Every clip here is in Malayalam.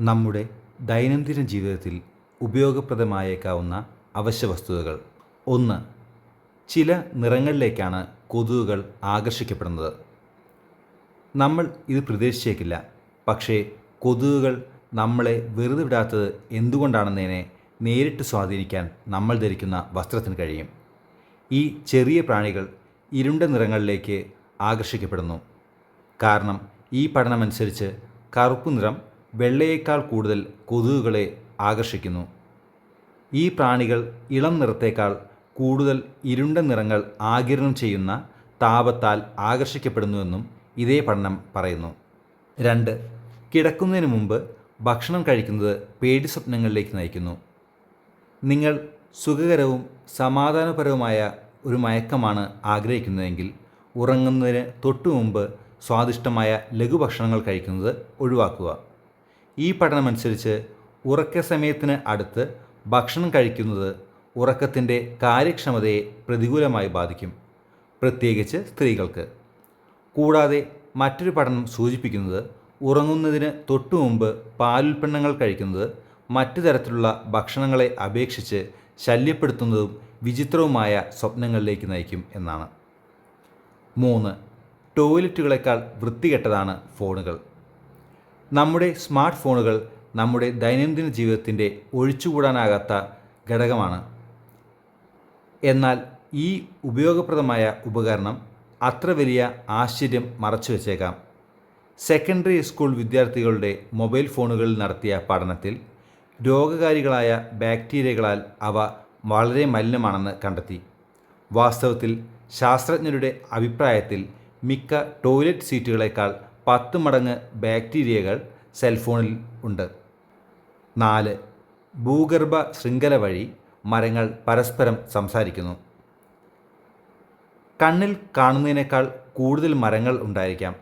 നമ്മുടെ ദൈനംദിന ജീവിതത്തിൽ ഉപയോഗപ്രദമായേക്കാവുന്ന അവശ്യവസ്തുതകൾ ഒന്ന് ചില നിറങ്ങളിലേക്കാണ് കൊതുകുകൾ ആകർഷിക്കപ്പെടുന്നത്. നമ്മൾ ഇത് പ്രതീക്ഷിച്ചേക്കില്ല. പക്ഷേ കൊതുകുകൾ നമ്മളെ വെറുതെ വിടാത്തത് എന്തുകൊണ്ടാണെന്നതിനെ നേരിട്ട് സ്വാധീനിക്കാൻ നമ്മൾ ധരിക്കുന്ന വസ്ത്രത്തിന് കഴിയും. ഈ ചെറിയ പ്രാണികൾ ഇരുണ്ട നിറങ്ങളിലേക്ക് ആകർഷിക്കപ്പെടുന്നു. കാരണം ഈ പഠനമനുസരിച്ച് കറുപ്പ് നിറം വെള്ളയേക്കാൾ കൂടുതൽ കൊതുകുകളെ ആകർഷിക്കുന്നു. ഈ പ്രാണികൾ ഇളം നിറത്തേക്കാൾ കൂടുതൽ ഇരുണ്ട നിറങ്ങൾ ആകിരണം ചെയ്യുന്ന താപത്താൽ ആകർഷിക്കപ്പെടുന്നുവെന്നും ഇതേ പഠനം പറയുന്നു. രണ്ട് കിടക്കുന്നതിന് മുമ്പ് ഭക്ഷണം കഴിക്കുന്നത് പേടി സ്വപ്നങ്ങളിലേക്ക് നയിക്കുന്നു. നിങ്ങൾ സുഖകരവും സമാധാനപരവുമായ ഒരു മയക്കമാണ് ആഗ്രഹിക്കുന്നതെങ്കിൽ ഉറങ്ങുന്നതിന് തൊട്ടു മുമ്പ് സ്വാദിഷ്ടമായ ലഘുഭക്ഷണങ്ങൾ കഴിക്കുന്നത് ഒഴിവാക്കുക. ഈ പഠനമനുസരിച്ച് ഉറക്ക സമയത്തിന് അടുത്ത് ഭക്ഷണം കഴിക്കുന്നത് ഉറക്കത്തിന്റെ കാര്യക്ഷമതയെ പ്രതികൂലമായി ബാധിക്കും പ്രത്യേകിച്ച് സ്ത്രീകൾക്ക്. കൂടാതെ മറ്റൊരു പഠനം സൂചിപ്പിക്കുന്നത് ഉറങ്ങുന്നതിന് തൊട്ടു മുമ്പ് പാലുൽപ്പന്നങ്ങൾ കഴിക്കുന്നത് മറ്റു തരത്തിലുള്ള ഭക്ഷണങ്ങളെ അപേക്ഷിച്ച് ശല്യപ്പെടുത്തുന്നതും വിചിത്രവുമായ സ്വപ്നങ്ങളിലേക്ക് നയിക്കും എന്നാണ്. മൂന്ന് ടോയ്ലറ്റുകളെക്കാൾ വൃത്തികെട്ടതാണ് ഫോണുകൾ. നമ്മുടെ സ്മാർട്ട് ഫോണുകൾ നമ്മുടെ ദൈനംദിന ജീവിതത്തിന്റെ ഒഴിച്ചുകൂടാനാകാത്ത ഘടകമാണ്. എന്നാൽ ഈ ഉപയോഗപ്രദമായ ഉപകരണം അത്ര വലിയ ആശ്ചര്യം മറച്ചു വച്ചേക്കാം. സെക്കൻഡറി സ്കൂൾ വിദ്യാർത്ഥികളുടെ മൊബൈൽ ഫോണുകളിൽ നടത്തിയ പഠനത്തിൽ രോഗകാരികളായ ബാക്ടീരിയകളാൽ അവ വളരെ മലിനമാണെന്ന് കണ്ടെത്തി. വാസ്തവത്തിൽ ശാസ്ത്രജ്ഞരുടെ അഭിപ്രായത്തിൽ മിക്ക ടോയ്ലറ്റ് സീറ്റുകളേക്കാൾ പത്ത് മടങ്ങ് ബാക്ടീരിയകൾ സെൽഫോണിൽ ഉണ്ട്. നാല് ഭൂഗർഭ ശൃംഖല വഴി മരങ്ങൾ പരസ്പരം സംസാരിക്കുന്നു. കണ്ണിൽ കാണുന്നതിനേക്കാൾ കൂടുതൽ മരങ്ങൾ ഉണ്ടായിരിക്കാം.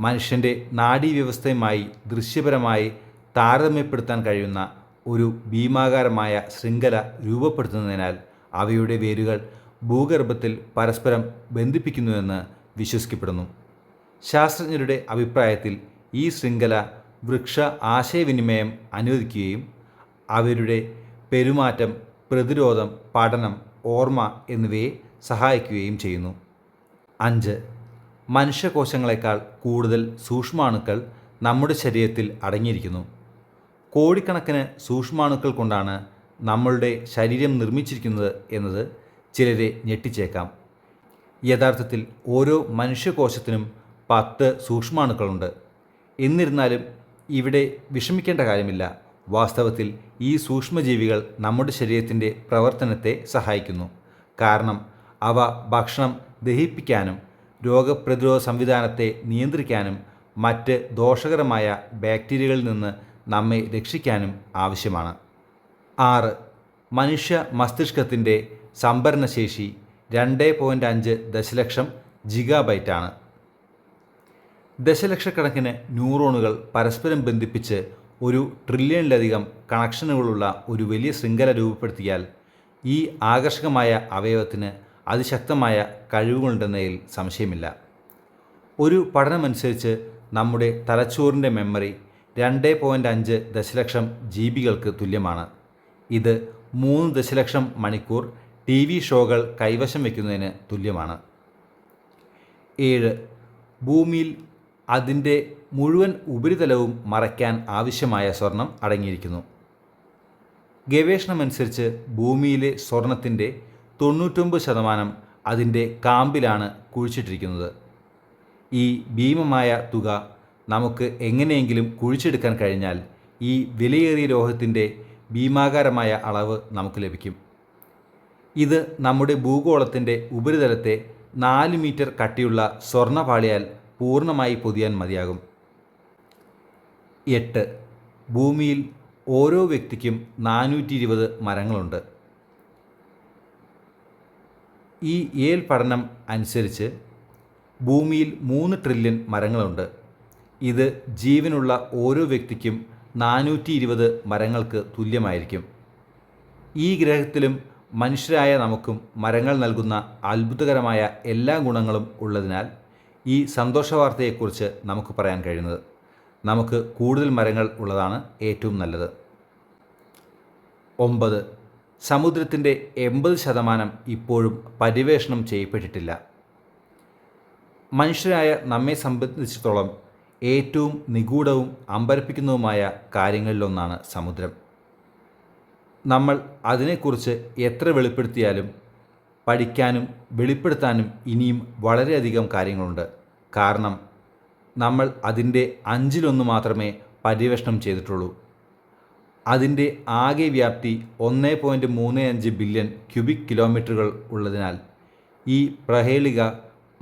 മനുഷ്യന്റെ നാഡീവ്യവസ്ഥയുമായി ദൃശ്യപരമായി താരതമ്യപ്പെടുത്താൻ കഴിയുന്ന ഒരു ഭീമാകാരമായ ശൃംഖല രൂപപ്പെടുത്തുന്നതിനാൽ അവയുടെ വേരുകൾ ഭൂഗർഭത്തിൽ പരസ്പരം ബന്ധിപ്പിക്കുന്നുവെന്ന് വിശ്വസിക്കപ്പെടുന്നു. ശാസ്ത്രജ്ഞരുടെ അഭിപ്രായത്തിൽ ഈ ശൃംഖല വൃക്ഷ ആശയവിനിമയം അനുവദിക്കുകയും അവരുടെ പെരുമാറ്റം പ്രതിരോധം പഠനം ഓർമ്മ എന്നിവയെ സഹായിക്കുകയും ചെയ്യുന്നു. അഞ്ച്. മനുഷ്യകോശങ്ങളെക്കാൾ കൂടുതൽ സൂക്ഷ്മാണുക്കൾ നമ്മുടെ ശരീരത്തിൽ അടങ്ങിയിരിക്കുന്നു. കോടിക്കണക്കിന് സൂക്ഷ്മാണുക്കൾ കൊണ്ടാണ് നമ്മളുടെ ശരീരം നിർമ്മിച്ചിരിക്കുന്നത് എന്നത് ചിലരെ ഞെട്ടിച്ചേക്കാം. യഥാർത്ഥത്തിൽ ഓരോ മനുഷ്യകോശത്തിനും പത്ത് സൂക്ഷ്മാണുക്കളുണ്ട്. എന്നിരുന്നാലും ഇവിടെ വിഷമിക്കേണ്ട കാര്യമില്ല. വാസ്തവത്തിൽ ഈ സൂക്ഷ്മജീവികൾ നമ്മുടെ ശരീരത്തിന്റെ പ്രവർത്തനത്തെ സഹായിക്കുന്നു. കാരണം അവ ഭക്ഷണം ദഹിപ്പിക്കാനും രോഗപ്രതിരോധ സംവിധാനത്തെ നിയന്ത്രിക്കാനും മറ്റ് ദോഷകരമായ ബാക്ടീരിയകളിൽ നിന്ന് നമ്മെ രക്ഷിക്കാനും ആവശ്യമാണ്. ആറ്. മനുഷ്യ മസ്തിഷ്കത്തിന്റെ സംഭരണശേഷി രണ്ട് പോയിന്റ് അഞ്ച് ദശലക്ഷം ജിഗാബൈറ്റാണ്. ദശലക്ഷക്കണക്കിന് ന്യൂറോണുകൾ പരസ്പരം ബന്ധിപ്പിച്ച് ഒരു ട്രില്യണിലധികം കണക്ഷനുകളുള്ള ഒരു വലിയ ശൃംഖല രൂപപ്പെടുത്തിയാൽ ഈ ആകർഷകമായ അവയവത്തിന് അതിശക്തമായ കഴിവുകളുണ്ടെന്നതിൽ സംശയമില്ല. ഒരു പഠനമനുസരിച്ച് നമ്മുടെ തലച്ചോറിന്റെ മെമ്മറി രണ്ട് പോയിന്റ് അഞ്ച് ദശലക്ഷം ജി ബികൾക്ക് തുല്യമാണ്. ഇത് മൂന്ന് ദശലക്ഷം മണിക്കൂർ ടി വി ഷോകൾ കൈവശം വയ്ക്കുന്നതിന് തുല്യമാണ്. ഏഴ് ഭൂമിയിൽ അതിന്റെ മുഴുവൻ ഉപരിതലവും മറയ്ക്കാൻ ആവശ്യമായ സ്വർണം അടങ്ങിയിരിക്കുന്നു. ഗവേഷണമനുസരിച്ച് ഭൂമിയിലെ സ്വർണത്തിന്റെ തൊണ്ണൂറ്റൊമ്പത് ശതമാനം അതിന്റെ കാമ്പിലാണ് കുഴിച്ചിട്ടിരിക്കുന്നത്. ഈ ഭീമമായ തുക നമുക്ക് എങ്ങനെയെങ്കിലും കുഴിച്ചെടുക്കാൻ കഴിഞ്ഞാൽ ഈ വിലയേറിയ ലോഹത്തിന്റെ ഭീമാകാരമായ അളവ് നമുക്ക് ലഭിക്കും. ഇത് നമ്മുടെ ഭൂഗോളത്തിന്റെ ഉപരിതലത്തെ നാല് മീറ്റർ കട്ടിയുള്ള സ്വർണപാളിയാൽ പൂർണമായി പൊതിയാൻ മതിയാകും. എട്ട്. ഭൂമിയിൽ ഓരോ വ്യക്തിക്കും നാനൂറ്റി ഇരുപത് മരങ്ങളുണ്ട്. ഈ ഏൽ പഠനം അനുസരിച്ച് ഭൂമിയിൽ മൂന്ന് ട്രില്യൺ മരങ്ങളുണ്ട്. ഇത് ജീവനുള്ള ഓരോ വ്യക്തിക്കും നാനൂറ്റി ഇരുപത് മരങ്ങൾക്ക് തുല്യമായിരിക്കും. ഈ ഗ്രഹത്തിലും മനുഷ്യരായ നമുക്കും മരങ്ങൾ നൽകുന്ന അത്ഭുതകരമായ എല്ലാ ഗുണങ്ങളും ഉള്ളതിനാൽ ഈ സന്തോഷവാർത്തയെക്കുറിച്ച് നമുക്ക് പറയാൻ കഴിയുന്നത്. നമുക്ക് കൂടുതൽ മരങ്ങൾ ഉള്ളതാണ് ഏറ്റവും നല്ലത്. ഒമ്പത്. സമുദ്രത്തിന്റെ എൺപത് ശതമാനം ഇപ്പോഴും പര്യവേഷണം ചെയ്യപ്പെട്ടിട്ടില്ല. മനുഷ്യരായ നമ്മെ സംബന്ധിച്ചിടത്തോളം ഏറ്റവും നിഗൂഢവും അമ്പരപ്പിക്കുന്നതുമായ കാര്യങ്ങളിലൊന്നാണ് സമുദ്രം. നമ്മൾ അതിനെക്കുറിച്ച് എത്ര വെളിപ്പെടുത്തിയാലും പഠിക്കാനും വെളിപ്പെടുത്താനും ഇനിയും വളരെയധികം കാര്യങ്ങളുണ്ട്. കാരണം നമ്മൾ അതിന്റെ അഞ്ചിലൊന്ന് മാത്രമേ പര്യവേഷണം ചെയ്തിട്ടുള്ളൂ. അതിന്റെ ആകെ വ്യാപ്തി ഒന്ന് പോയിന്റ് മൂന്ന് അഞ്ച് ബില്യൺ ക്യൂബിക് കിലോമീറ്ററുകൾ ഉള്ളതിനാൽ ഈ പ്രഹേളിക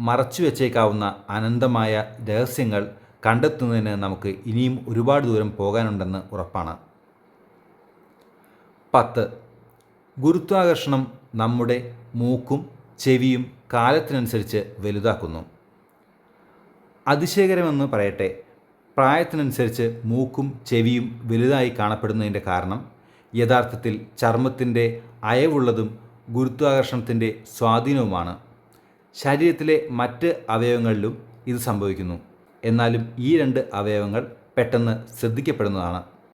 മറച്ചു വച്ചേക്കാവുന്ന അനന്തമായ രഹസ്യങ്ങൾ കണ്ടെത്തുന്നതിന് നമുക്ക് ഇനിയും ഒരുപാട് ദൂരം പോകാനുണ്ടെന്ന് ഉറപ്പാണ്. പത്ത്. ഗുരുത്വാകർഷണം നമ്മുടെ മൂക്കും ചെവിയും കാലത്തിനനുസരിച്ച് വലുതാക്കുന്നു. അതിശയകരമെന്ന് പറയട്ടെ പ്രായത്തിനനുസരിച്ച് മൂക്കും ചെവിയും വലുതായി കാണപ്പെടുന്നതിന്റെ കാരണം യഥാർത്ഥത്തിൽ ചർമ്മത്തിന്റെ അയവുള്ളതും ഗുരുത്വാകർഷണത്തിന്റെ സ്വാധീനവുമാണ്. ശരീരത്തിലെ മറ്റ് അവയവങ്ങളിലും ഇത് സംഭവിക്കുന്നു. എന്നാലും ഈ രണ്ട് അവയവങ്ങൾ പെട്ടെന്ന് ശ്രദ്ധിക്കപ്പെടുന്നതാണ്.